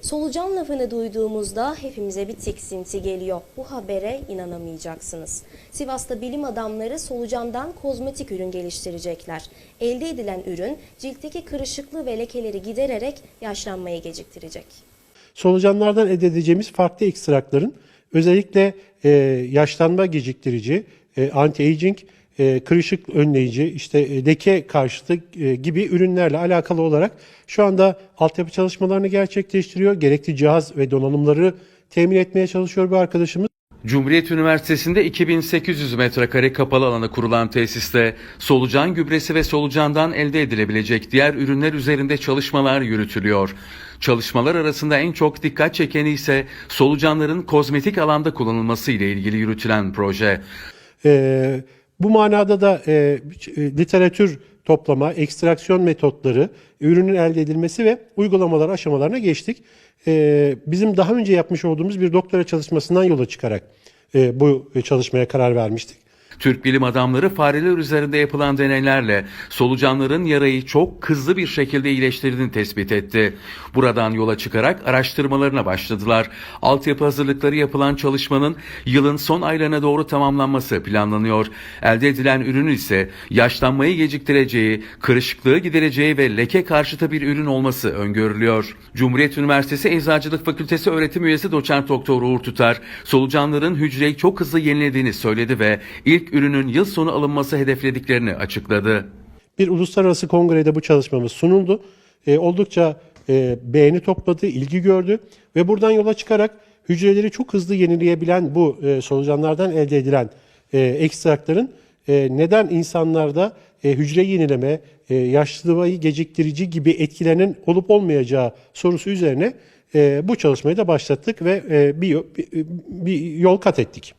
Solucan lafını duyduğumuzda hepimize bir tiksinti geliyor. Bu habere inanamayacaksınız. Sivas'ta bilim adamları solucandan kozmetik ürün geliştirecekler. Elde edilen ürün ciltteki kırışıklığı ve lekeleri gidererek yaşlanmayı geciktirecek. Solucanlardan elde edeceğimiz farklı ekstrakların özellikle e, yaşlanma geciktirici, e, anti-aging, e, kırışık önleyici, işte e, leke karşıtı e, gibi ürünlerle alakalı olarak şu anda altyapı çalışmalarını gerçekleştiriyor. Gerekli cihaz ve donanımları temin etmeye çalışıyor bu arkadaşımız. Cumhuriyet Üniversitesi'nde 2800 metrekare kapalı alana kurulan tesiste solucan gübresi ve solucandan elde edilebilecek diğer ürünler üzerinde çalışmalar yürütülüyor. Çalışmalar arasında en çok dikkat çekeni ise solucanların kozmetik alanda kullanılması ile ilgili yürütülen proje. E, bu manada da e, e, literatür toplama, ekstraksiyon metotları, ürünün elde edilmesi ve uygulamalar aşamalarına geçtik. E, bizim daha önce yapmış olduğumuz bir doktora çalışmasından yola çıkarak e, bu çalışmaya karar vermiştik. Türk bilim adamları fareler üzerinde yapılan deneylerle solucanların yarayı çok hızlı bir şekilde iyileştirdiğini tespit etti. Buradan yola çıkarak araştırmalarına başladılar. Altyapı hazırlıkları yapılan çalışmanın yılın son aylarına doğru tamamlanması planlanıyor. Elde edilen ürünün ise yaşlanmayı geciktireceği, kırışıklığı gidereceği ve leke karşıtı bir ürün olması öngörülüyor. Cumhuriyet Üniversitesi Eczacılık Fakültesi öğretim üyesi doçent doktor Uğur Tutar, solucanların hücreyi çok hızlı yenilediğini söyledi ve ilk ürünün yıl sonu alınması hedeflediklerini açıkladı. Bir uluslararası kongrede bu çalışmamız sunuldu. E, oldukça e, beğeni topladı, ilgi gördü ve buradan yola çıkarak hücreleri çok hızlı yenileyebilen bu e, solucanlardan elde edilen e, ekstrakların e, neden insanlarda e, hücre yenileme, e, yaşlılığı geciktirici gibi etkilerinin olup olmayacağı sorusu üzerine e, bu çalışmayı da başlattık ve e, bir, bir, bir yol kat ettik.